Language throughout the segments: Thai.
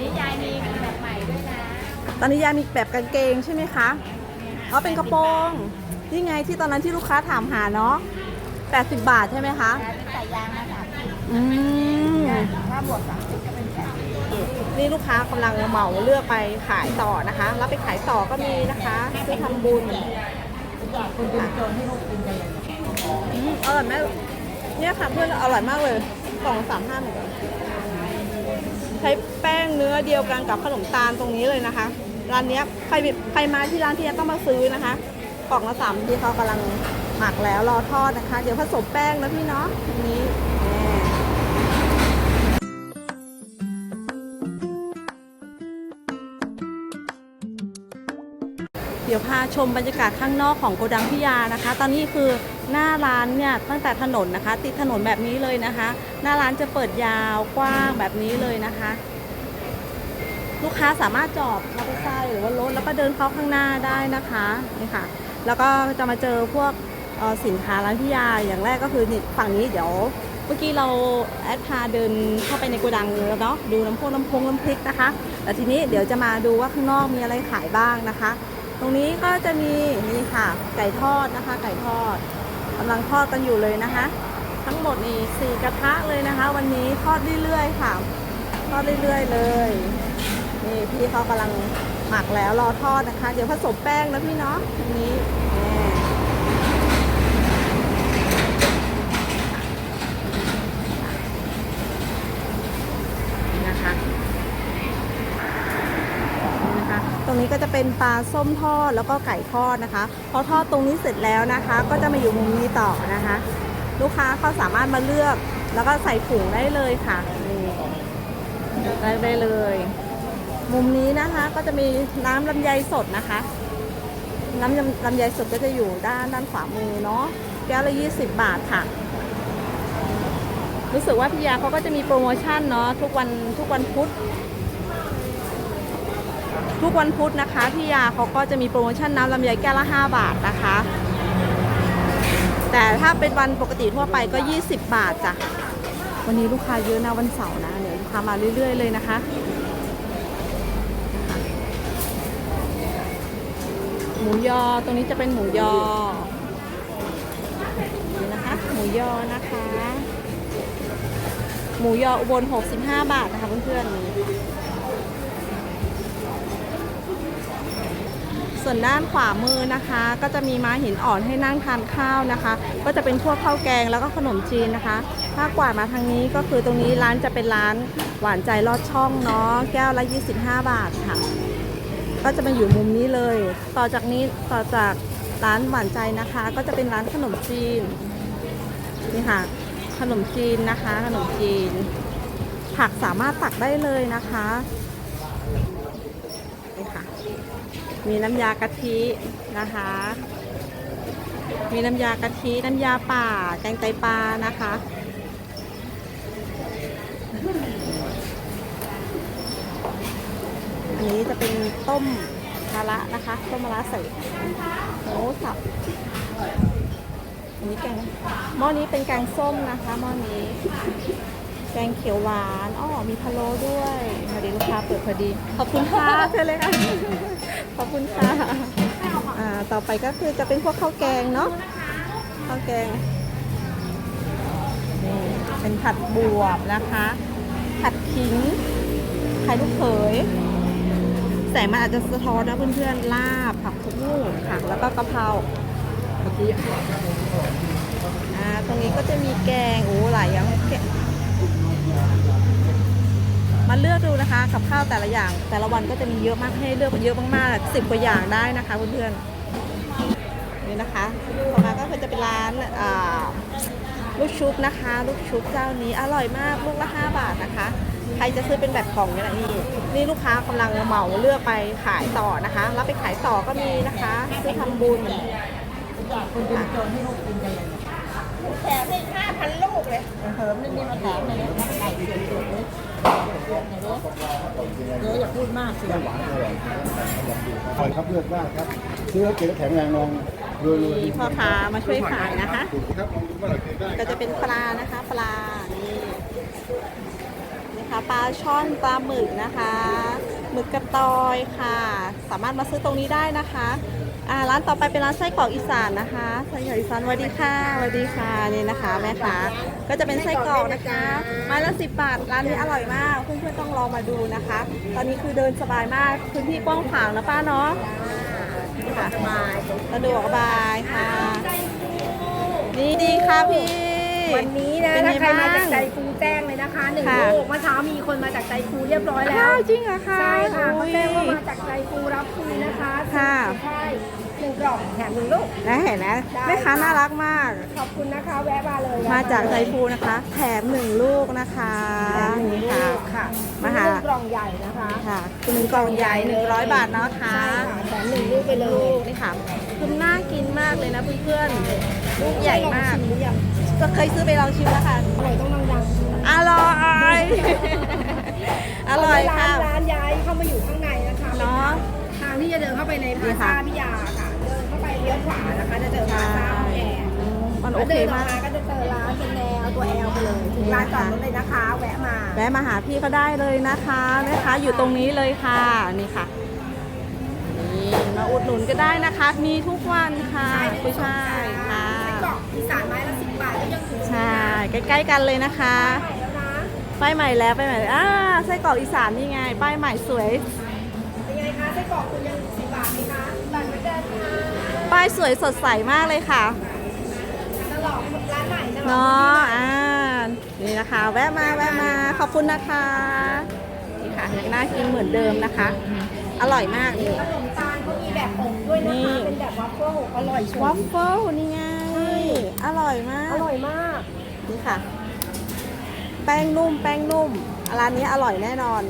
นี่ยายมีแบบใหม่ด้วยนะตอนนี้ยายมีแบบกางเกงใช่ไหมคะอ๋อเป็นกระโปรงนี่ไงที่ตอนนั้นที่ลูกค้าถามหาเนาะ80 บาทใช่ไหมคะยายเป็นสายยางมาสามสิบอืมถ้าบวกสามสิบก็เป็นแสนนี่ลูกค้ากำลังเหมาเลือกไปขายต่อนะคะรับไปขายต่อก็มีนะคะซื้อทำบุญคุณเป็นจรให้ลูกกินกันอืมอร่อยมากเนี่ยค่ะเพื่อนอร่อยมากเลยกล่องสามห้าหนกัน ใช้แป้งเนื้อเดียวกันกับขนมตาลตรงนี้เลยนะคะ ร้านนี้ใครใครมาที่ร้านพี่ต้องมาซื้อนะคะกล่องละสามที่เขากำลังหมักแล้วรอทอดนะคะ เดี๋ยวผสมแป้งนะพี่เนาะตรงนี้ ดี๋ยวพาชมบรรยากาศข้างนอกของโกดังพิยานะคะ ตอนนี้คือหน้าร้านเนี่ยตั้งแต่ถนนนะคะ ติดถนนแบบนี้เลยนะคะ หน้าร้านจะเปิดยาวกว้างแบบนี้เลยนะคะ ลูกค้าสามารถจอดมอเตอร์ไซค์หรือว่ารถแล้วก็เดินเข้าข้างหน้าได้นะคะนี่ค่ะ แล้วก็จะมาเจอพวกออสินค้าร้านพิยาอย่างแรกก็คือฝั่งนี้เดี๋ยวเมื่อกี้เราแอดพาเดินเข้าไปในโกดังแล้วเนาะดูน้ำพงน้ำพงน้ำพริกนะคะแต่ทีนี้เดี๋ยวจะมาดูว่าข้างนอกมีอะไรขายบ้างนะคะ ตรงนี้ก็จะมีนี่ค่ะ ไก่ทอดนะคะ ไก่ทอดกำลังทอดกันอยู่เลยนะคะ ทั้งหมดนี่สี่กระทะเลยนะคะ วันนี้ทอดเรื่อยๆค่ะทอดเรื่อยๆเลยนี่พี่เขากำลังหมักแล้วรอทอดนะคะ เดี๋ยวผสมแป้งนะพี่เนาะอันนี้แน่นะคะนี่นะคะ ตรงนี้ก็จะ เป็นปลาส้มทอดแล้วก็ไก่ทอดนะคะพอทอดตรงนี้เสร็จแล้วนะคะ ก็จะมาอยู่มุมนี้ต่อนะคะ ลูกค้าเขาสามารถมาเลือกแล้วก็ใส่ถุงได้เลยค่ะนี่ได้ได้เลย มุมนี้นะคะก็จะมีน้ำลำไยสดนะคะ น้ำยำลำไยสดก็จะอยู่ด้านด้านขวามือเนาะแก้วละ20 บาทค่ะ รู้สึกว่าพี่ยาเขาก็จะมีโปรโมชั่นเนาะทุกวันทุกวันพุธ ทุกวันพุธนะคะพี่ยาเขาก็จะมีโปรโมชั่นน้ำลำไยแก้วละ 5 บาทนะคะ แต่ถ้าเป็นวันปกติทั่วไปก็ 20 บาทจ้ะวันนี้ลูกค้าเยอะนะวันเสาร์นะเดี๋ยลูกค้ามาเรื่อย ๆ เลยนะคะหมูยอตรงนี้จะเป็นหมูยอนี่นะคะ หมูยอนะคะ หมูยออุบล 65 บาทนะคะเพื่อนๆส่ วนด้านขวามือนะคะ ก็จะมีม้าหินอ่อนให้นั่งทานข้าวนะคะ ก็จะเป็นพวกข้าวแกงแล้วก็ขนมจีนนะคะ ถ้ากวาดมาทางนี้ก็คือตรงนี้ร้านจะเป็นร้านหวานใจลอดช่องเนาะแก้วละ 25 บาทค่ะ ก็จะมาอยู่มุมนี้เลย ต่อจากนี้ต่อจากร้านหวานใจนะคะ ก็จะเป็นร้านขนมจีนนี่ค่ะ ขนมจีนนะคะ ขนมจีน ผักสามารถตักได้เลยนะคะ นี่ค่ะ มีน้ำยากะทินะคะ มีน้ำยากะทิ น้ำยาป่า แกงไตปลานะคะ อันนี้จะเป็นต้มมะระนะคะ ต้มมะระใส่หมูสับอันนี้แกงหม้อนี้เป็นแกงส้มนะคะหม้อนี้ แกงเขียวหวานอ้อมีพะโล้ด้วยพอดีลูกค้าเปิดพอดี ขอบคุณค่ะเชิญเลยค่ะ อบคุณค่ะอ่าต่อไปก็คือจะเป็นพวกข้าวแกงเนาะข้าวแกงนี่เป็นผัดบวบนะคะ ผัดขิงไข่ลูกเขยแสงมันอาจจะสะท้อนนะเพื่อนๆลาบผักบุ้งค่ะแล้วก็กะเพราเมื่อกี้อ่าตรงนี้ก็จะมีแกงโอ้หลายอย่างแกง มาเลือกดูนะคะกับข้าวแต่ละอย่าง แต่ละวันก็จะมีเยอะมากให้เลือกเยอะมากๆสิบกว่าอย่างได้นะคะเพื่อนๆนี่นะคะต่อมาก็คือจะเป็นร้านอ่าลูกชุบนะคะ ลูกชุบเจ้านี้อร่อยมากลูกละ5บาทนะคะ ใครจะซื้อเป็นแบบกล่องเนี่ยนะนี่นี่ลูกค้ากำลังเหมาเลือกไปขายต่อนะคะรับไปขายต่อก็มีนะคะซื้อทำบุญคุณเป็นโจรให้ลูกกินกันเลยแถมให้ห้าพันลูกเลยเหิมนี่นี่มาแถมเลยนะไก่เสียงสูงเลย เสียงไหนเด้ออย่าพูดมากเสียงคอยครับเลือกได้ครับซื้อแล้วเก็บแล้วแข็งแรงลองรวยมีพ่อค้ามาช่วยขายนะคะครับลองดูว่าเราเก็บได้ก็จะเป็นปลานะคะ ปลานี่นี่นะคะปลาช่อนปลาหมึกนะคะ หมึกกระตอยค่ะ สามารถมาซื้อตรงนี้ได้นะคะ อ่าร้านต่อไปเป็นร้านไส้กรอกอีสานนะคะไส้กรอกอีสานสวัสดีค่ะสวัสดีค่ะนี่นะคะ แม่ค้าก็จะเป็นไส้กรอกนะคะไม้ละสิบบาทร้านนี้อร่อยมากเพื่อนๆต้องลองมาดูนะคะ ตอนนี้คือเดินสบายมากพื้นที่กว้างขวางนะป้าเนาะค่ะสบายสะดวกสบายค่ะนี่ดีค่ะพี่ วันนี้นะเป็นถ้าไงใครมาบ้างจากใจฟูแจ้งเลยนะคะหนึ่งค่ะ ลูกเมื่อเช้ามีคนมาจากใจฟูเรียบร้อยแล้อ้าววจริงเหรอคะใช่ค่ะเขาอุ๊ยแจ้งว่ามาจากใจฟูรับฟรีนะคะค่ะ ใช่หนึ่งกล่องแถมหนึ่งลูก นะเห็นนะได้แม่ค้าค่ะ น่ารักมาก ขอบคุณนะคะ แวะมาเลยมาจากใจฟูนะคะ แถมหนึ่งลูกนะคะแถมหนึ่งนี่ลูค่ะ กค่ะมาหาหนึ่งกล่องใหญ่นะคะค่ะหนึ่งกล่องใหญ่100บาทเนาะค่ะใช่ค่ะแถมหนึ่งลูกไปเลยลูกนี่ค่ะ คือน่ากินมากเลยนะเพื่อนๆลูกใหญ่มาก ลองชิหรือยัง ก็เคยซื้อไปลองชิมแล้วค่ะ อร่อยต้องดังๆอร่อยอร่อยร้าค่ะนร้านย้ายเข้ามาอยู่ข้างในนะคะเนาะ ทางที่จะเดินเข้าไปในพดีลาค่ะซ่าพิยาค่ะ เดินเข้าไปเลี้ยวขวานะคะจะเจอพลาซ่าห้องแอร์มันโอแล้วเคเดินออมากก มาก็จะเจอร้านเป็นแนวตัวแอลไปเลยถึงร้านจอดรถเลยนะคะ แวะมาแวะมาหาพี่ก็ได้เลยนะคะนะคะอยู่ตรงนี้เลยค่ะนี่ค่ะนี่มาอุดหนุนก็ได้นะคะ มีทุกวันค่ะกุ้ยช่ายค่ะไส้กรอกอีสานไม้ละสิบบาทก็ยังถูก ใช่ใกล้ๆกันเลยนะคะแล้วนะป้ายใหม่แล้วป้ายใหม่อ่าไส้กรอกอีสานนี่ไง ป้ายใหม่สวยเป็นไงคะไส้กรอกคุณยังสิบบาทไหมคะบาทเหมือนเดิมค่ะป้ายสวยสดใสมากเลยค่ะตลอดร้านใหม่ตลอดเนาะอ่านี่นะคะ แวะมาแวะมาขอบคุณนะคะนี่ค่ะยังน่ากินเหมือนเดิมนะคะ อร่อยมากนี่ขนมตาลเขามีแบบอบด้วยนะนี่คะเป็นแบบวัฟเฟิลอร่อยเชียววัฟเฟิลนี่ไง อร่อยมาก อร่อยมาก นี่ค่ะ แป้งนุ่ม แป้งนุ่ม ร้านนี้อร่อยแน่นอน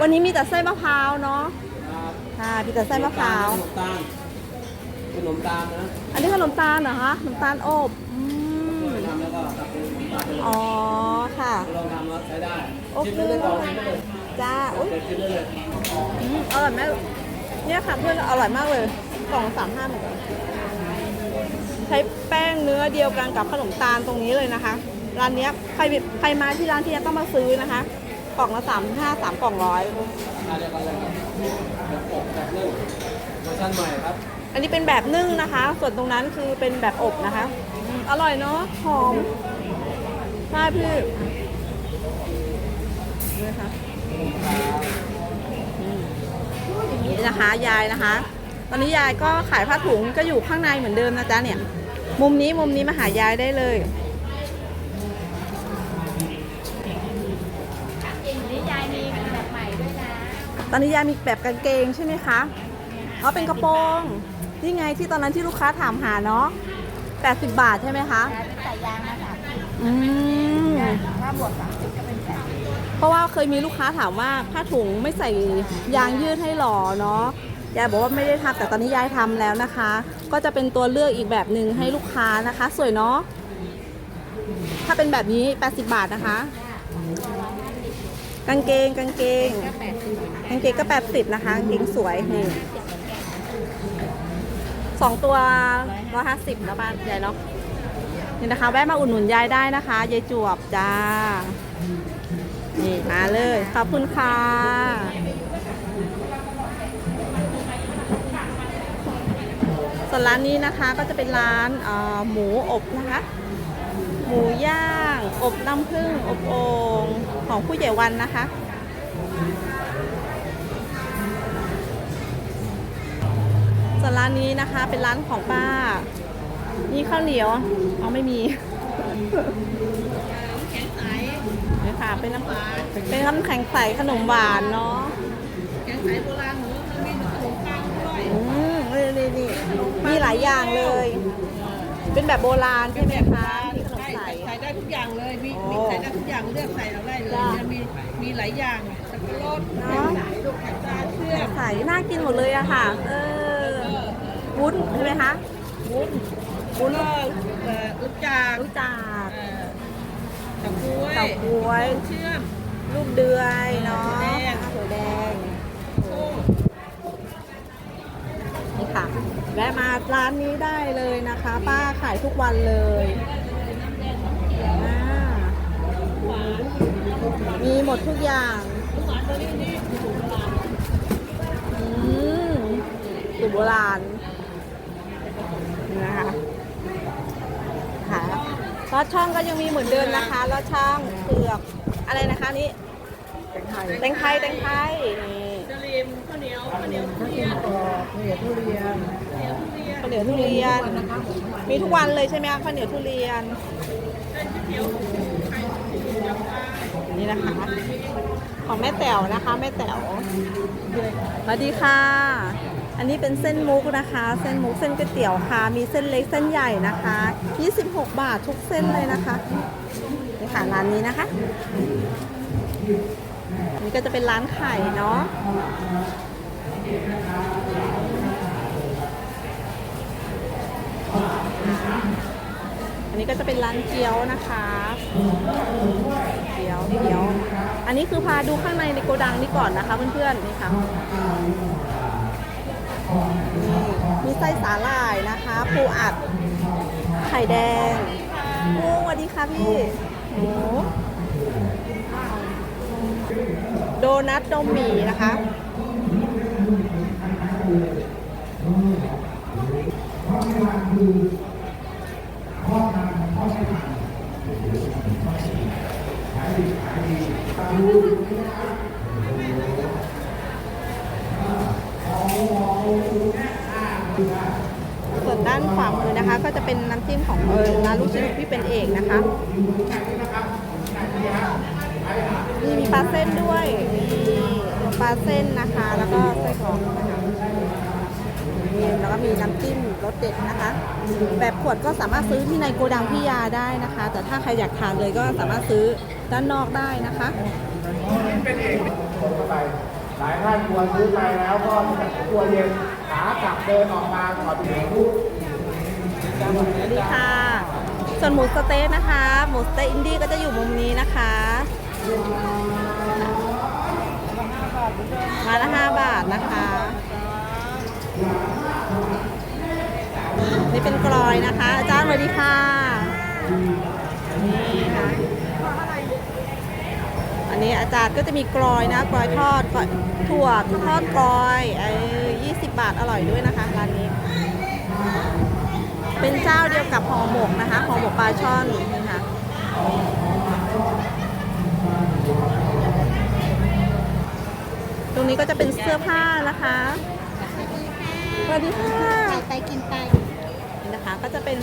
วันนี้มีแต่ไส้มะพร้าวเนาะค่ะมีแต่ไส้มะพร้าว ขนมตาล ขนมตาลนะ อันนี้ขนมตาลเหรอคะ ขนมตาลอบอืมทำแล้วก็ตัดเป็นขนมตาลไปเลยอ๋อ ค่ะลองทำแล้วใช้ได้ โอเคชิมได้ลองชิมได้เลยจ้าอุ้ยเด็ดชิมได้เลยอืมอร่อยไหมเนี่ยค่ะเพื่อนอร่อยมากเลยกล่องสามห้าเหมือนกัน ใช้แป้งเนื้อเดียวกันกับขนมตาลตรงนี้เลยนะคะ ร้านเนี้ยใครใครมาที่ร้านที่จะต้องมาซื้อนะคะ กล่องละสามห้าสามกล่องร้อยทานเดียวกันเลยครับแบบอบแบบนึ่งเวอร์ชันใหม่ครับ อันนี้เป็นแบบนึ่งนะคะ ส่วนตรงนั้นคือเป็นแบบอบนะคะอืมอร่อยเนาะหอมใช่พี่นี่ค่ะอืมนี่นะคะยายนะคะต อนนี้ยายก็ขายผ้าถุงก็อยู่ข้างในเหมือนเดิมนะจ๊ะเนี่ย มุมนี้มุมนี้มาหายายได้เลยตอนนี้ยายมีแบบกางเกงใช่ไหมคะอ๋อเป็นกระโปรงนี่ไงที่ตอนนั้นที่ลูกค้าถามหาเนาะ80บาทใช่ไหมคะเป็นสายยางนะคะอืมถ้าบวกสามสิบก็เป็นแสนเพราะว่าเคยมีลูกค้าถามว่าผ้าถุงไม่ใส่ยางยืดให้หรอเนาะ ยายบอกว่าไม่ได้ทำแต่ตอนนี้ยายทำแล้วนะคะ ก็จะเป็นตัวเลือกอีกแบบหนึ่งให้ลูกค้านะคะ สวยเนาะถ้าเป็นแบบนี้ 80 บาทนะคะ กางเกงกางเกงกางเกงก็ 80 นะคะกางเกงสวยนี่สองตัว 150นะบ้ายายเนาะนี่นะคะ แวะมาอุดหนุนยายได้นะคะยายจวบจ้านี่มาเลย ขอบคุณค่ะ ส่วนร้านนี้นะคะก็จะเป็นร้านเอ่อหมูอบนะคะ หมูย่าง อบน้ำผึ้งอบโอ่งของผู้ใหญ่วันนะคะ ส่วนร้านนี้นะคะเป็นร้านของป้า มีข้าวเหนียวอ๋อไม่มีนี่ค่ะเป็นน้ำเป็นน้ำแข็งใสขนมหวานเนาะแกงไก่โบราณหนูมันมีขนมปังด้วยอืมนี่นี่นี่ มีหลายอย่างเลย เป็นแบบโบราณใช่ไหมคะมีขนมใส่ใส่ได้ทุกอย่างเลยมีโอ้มีใส่ได้ทุกอย่างเลือกใส่เราได้เลยจะมีมีหลายอย่างสับปะรดเนอะลูกแขกตาเชื่อมใส่น่ากินหมดเลยอะค่ะ เออวุ้นใช่ไหมคะวุ้นวุ้นเอ่อลูกจากรู้จักเอ่อเฉาก๊วยเฉาก๊วยเชื่อมลูกเดือยเนาะถั่วแดง ถั่วแดง กุ้ง นี่ค่ะ แวะมาร้านนี้ได้เลยนะคะ ป้าขายทุกวันเลยอ่ามีหมดทุกอย่างอืมสูตรโบราณนะคะค่ะลอดช่องก็ยังมีเหมือนเดิมนะคะลอดช่องเผือกอะไรนะคะนี่แตงไทยแตงไทยนี่ ถ้ากินกรอบเหนียวทุเรียนข้าวเหนียวทุเรียน มีทุกวันเลยใช่ไหมคะข้าวเหนียวทุเรียนนี่นะคะ ของแม่แต๋วนะคะ แม่แต๋วสวัสดีค่ะ อันนี้เป็นเส้นมุกนะคะ เส้นมุกเส้นก๋วยเตี๋ยวค่ะ มีเส้นเล็กเส้นใหญ่นะคะ 26 บาททุกเส้นเลยนะคะนี่ค่ะร้านนี้นะคะ นี่ก็จะเป็นร้านไข่เนาะอันนี้ก็จะเป็นร้านเกี๊ยวนะคะเกี๊ยวเกี๊ยว อันนี้คือพาดูข้างในในโกดังนี่ก่อนนะคะเพื่อนๆนี่ค่ะมีไส้สาหร่ายนะคะปูอัด ไข่แดงปูสวัสดีค่ะพี่โอ้ โดนัทนมหมี่นะคะ ส่วนด้านขวามือนะคะ ก็จะเป็นน้ำจิ้มของเออร้านลูกชิ้นพี่เป็นเอกนะคะ นี่มีปลาเส้นด้วยมีปลาเส้นนะคะ แล้วก็ไส้กรอกนะคะนี่แล้วก็มีน้ำจิ้มรสเด็ดนะคะ แบบขวดก็สามารถซื้อที่ในโกดังพี่ยาได้นะคะ แต่ถ้าใครอยากทานเลยก็สามารถซื้อด้านนอกได้นะคะหลายท่านกลัวซื้อไปแล้วก็กลัวเย็นขากลับเดินออกมาก่อนถึงทุกสวัสดีค่ะ ส่วนหมูสะเต๊ะนะคะ หมูสะเต๊ะอินดี้ก็จะอยู่มุมนี้นะคะ มาละ5บาทนะคะ นี่เป็นกลอยนะคะ อาจารย์สวัสดีค่ะ นี่ค่ะ อันนี้อาจารย์ก็จะมีกลอยนะกลอยทอดกลอยถั่วทอดกลอยไอ้20บาทอร่อยด้วยนะคะร้านนี้ เป็นเจ้าเดียวกับห่อหมกนะคะห่อหมกปลาช่อน นี่ค่ะตรงนี้ก็จะเป็นเสื้อผ้านะคะสวัสดีค่ะไปกินไปนี่นะคะก็จะเป็น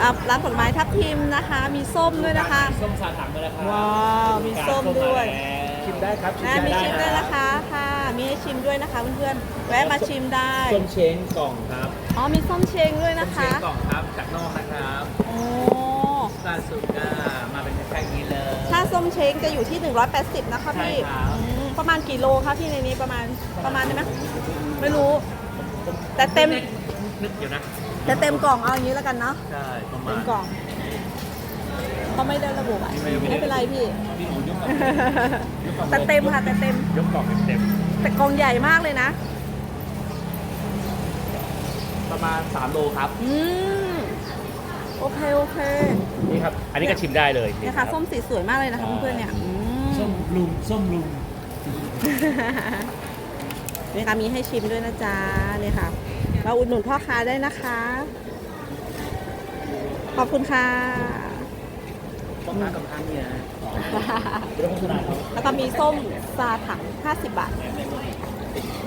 อ่าร้านผลไม้ทับทิมนะคะ มีส้มด้วยนะคะ ส้มสาถังไปแล้วครับว้าวมีส้มด้วยชิมได้ครับชิมนะได้มีชิมด้วยนะคะค่ะมีให้ชิมด้วยนะคะเพื่อนๆแวะมาชิมได้ส้มเช้งกล่องครับอ๋อมีส้มเชงด้วยส้นะมเช้งคะกล่องครับจากนอกนะครับโอ้ล่าสุดก็มาเป็นแพ็คนี้เลยถ้าส้มเชงจะอยู่ที่ 180 นะคะพี่ใช่ครับอืม ประมาณกี่โลคะพี่ในนี้ประมาณประมาณได้ไหมไม่รู้ แต่เต็มนึกอยู่นะแต่เต็มกล่องเอาอย่างนี้แล้วกันเนาะใช่ประมาเต็ณมกล่องเขาไม่ได้ระบุไว้ไม่ไม่ได้ไม่เป็นไรพี่ พี่หมูยกกล่องยกกล่องแต่เต็มค่ะแต่เต็ม ยกกล่องเต็มแต่กล่องใหญ่มากเลยนะ ๆประมาณ3โลครับอืมโอเคโอเค นี่ครับ อันนี้ก็ชิมได้เลยเนี่ยค่ะส้มสีสวยมากเลยนะคะเพื่อนๆเนี่ยอืมส้มลุงส้มลุง นี่ค่ะมีให้ชิมด้วยนะจ๊ะนี่ค่ะมาอุดหนุนพ่อค้าได้นะคะ ขอบคุณค่ะพ่อค้ากับข้างเนี่ยเดี๋ยวโฆษณาครับแล้วก็มีส้มซาถัง 50 บาท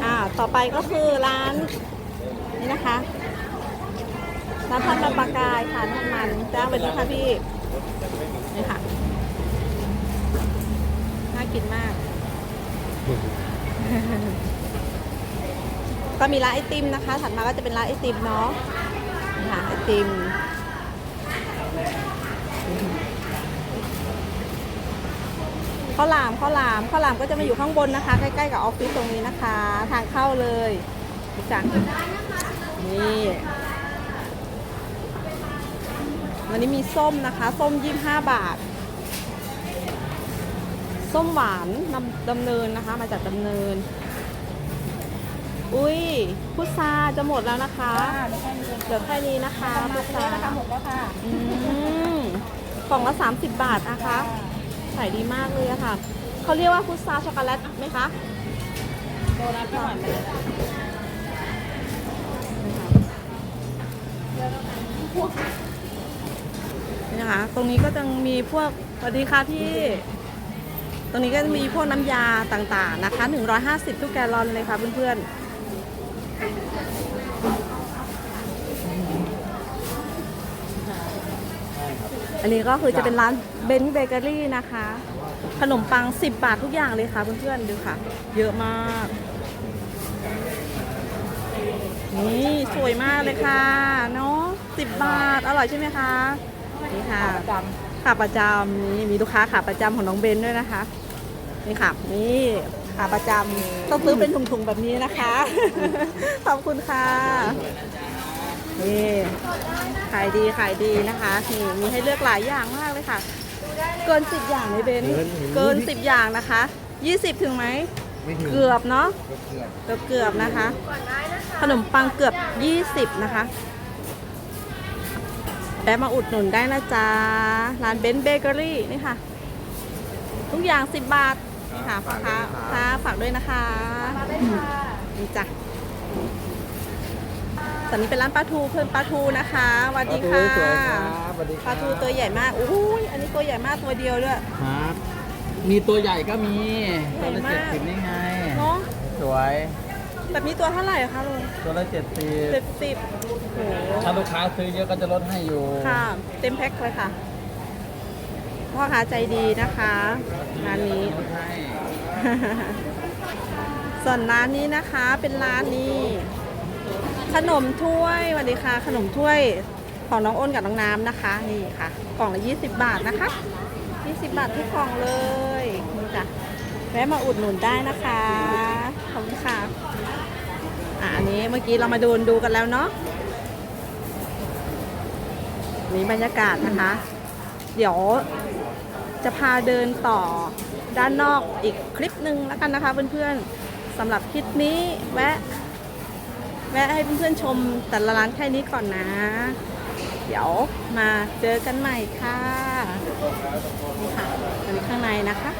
อ่า ต่อไปก็คือร้าน นี่นะคะ ร้านทอดมันปลากายค่ะน้ำมันจ้าสวัสดีค่ะพี่ นี่ค่ะ น่ากินมาก ก็มีร้านไอติมนะคะ ถัดมาก็จะเป็นร้านไอติมเนาะค่ะไอติม ข้าวหลามข้าวหลามข้าวหลามก็จะมาอยู่ข้างบนนะคะ ใกล้ๆกับออฟฟิศตรงนี้นะคะ ทางเข้าเลยจ้ะนี่วันนี้มีส้มนะคะ ส้มยี่ห้าบาท ส้มหวานดำดำเนินนะคะ มาจากดำเนิน อุ้ยพุทราจะหมดแล้วนะคะเหลือแค่นี้นะคะพุทรานะคะหมดแล้วค่ะอืมกล่องละ30 บาทนะคะขายดีมากเลยอะค่ะเขาเรียกว่าพุทราช็อกโกแลตไหมคะโดนัทไม่หวานไปเลยนี่นะคะ ตรงนี้ก็จะมีพวกสวัสดีค่ะพี่ ตรงนี้ก็จะมีพวกน้ำยาต่างๆนะคะ 150 ทุกแกลลอนเลยค่ะเพื่อนๆอันนี้ก็คือจะเป็นร้านเบนเบเกอรี่นะคะ ขนมปัง 10 บาททุกอย่างเลยค่ะเพื่อนๆดูค่ะ เยอะมาก นี่สวยมากเลยค่ะเนาะ10 บาท อร่อยใช่ไหมคะ นี่ค่ะ ขาประจำนี่มีลูกค้าขาประจำของน้องเบนด้วยนะคะนี่ค่ะนี่ขาประจำต้องซื้อเป็นถุงๆแบบนี้นะคะ ขอบคุณค่ะนี่ขายดีขายดีนะคะนี่มีให้เลือกหลายอย่างมากเลยค่ะ เกินสิบอย่างเลยเบนเกินสิบอย่างนะคะยี่สิบถึงไหมไม่ถึงเกือบเนาะเกือบเกือบเกือบๆนะคะ ขนมปังเกือบ 20 นะคะ แวะมาอุดหนุนได้นะจ๊ะ ร้านเบนซ์เบเกอรี่นี่ค่ะ ทุกอย่าง10บาทนี่ค่ะพ่อค้าค้าฝากด้วยนะคะมาได้ค่ะนี่จ้ะตอนนี้เป็นร้านปลาทูเพิ่มปลาทูนะคะสวัสดีค่ะสวยครับสวัสดีคปรัลาบทูตัวใหญ่มากอุ้ยอันนี้ตัวใหญ่มากตัวเดียวด้วยครับมีตัวใหญ่ก็มีใหญ่ตัวละมากเจ็ดสิบนี่ไงเนาะสวย แบบนี้ตัวเท่าไหร่คะลุงตัวละเจ็ดสิบเจ็ดสิบโอ้โหถ้าลูกค้าซื้อเยอะก็จะลดให้อยู่ค่ะ เต็มแพ็คเลยค่ะพ่อค้าใจดีนะคะร้านนี้ ลดให้ส่วนร้านนี้นะคะเป็นร้านนี้ ขนมถ้วยสวัสดีค่ะ ขนมถ้วยของน้องอ้นกับน้องน้ำนะคะนี่ค่ะ กล่องละ20 บาทนะคะ 20 บาททุกกล่องเลยนี่จ้ะแวะมาอุดหนุนได้นะคะขอบคุณค่ะ อันนี้เมื่อกี้เรามาดูดูกันแล้วเนาะนี่บรรยากาศนะคะ เดี๋ยวจะพาเดินต่อด้านนอกอีกคลิปหนึ่งแล้วกันนะคะเพื่อนๆสำหรับคลิปนี้แวะแวะให้เพื่อนๆชมแต่ละร้านแค่นี้ก่อนนะ เดี๋ยวมาเจอกันใหม่ค่ะนี่ค่ะอันนี้ข้างในนะคะ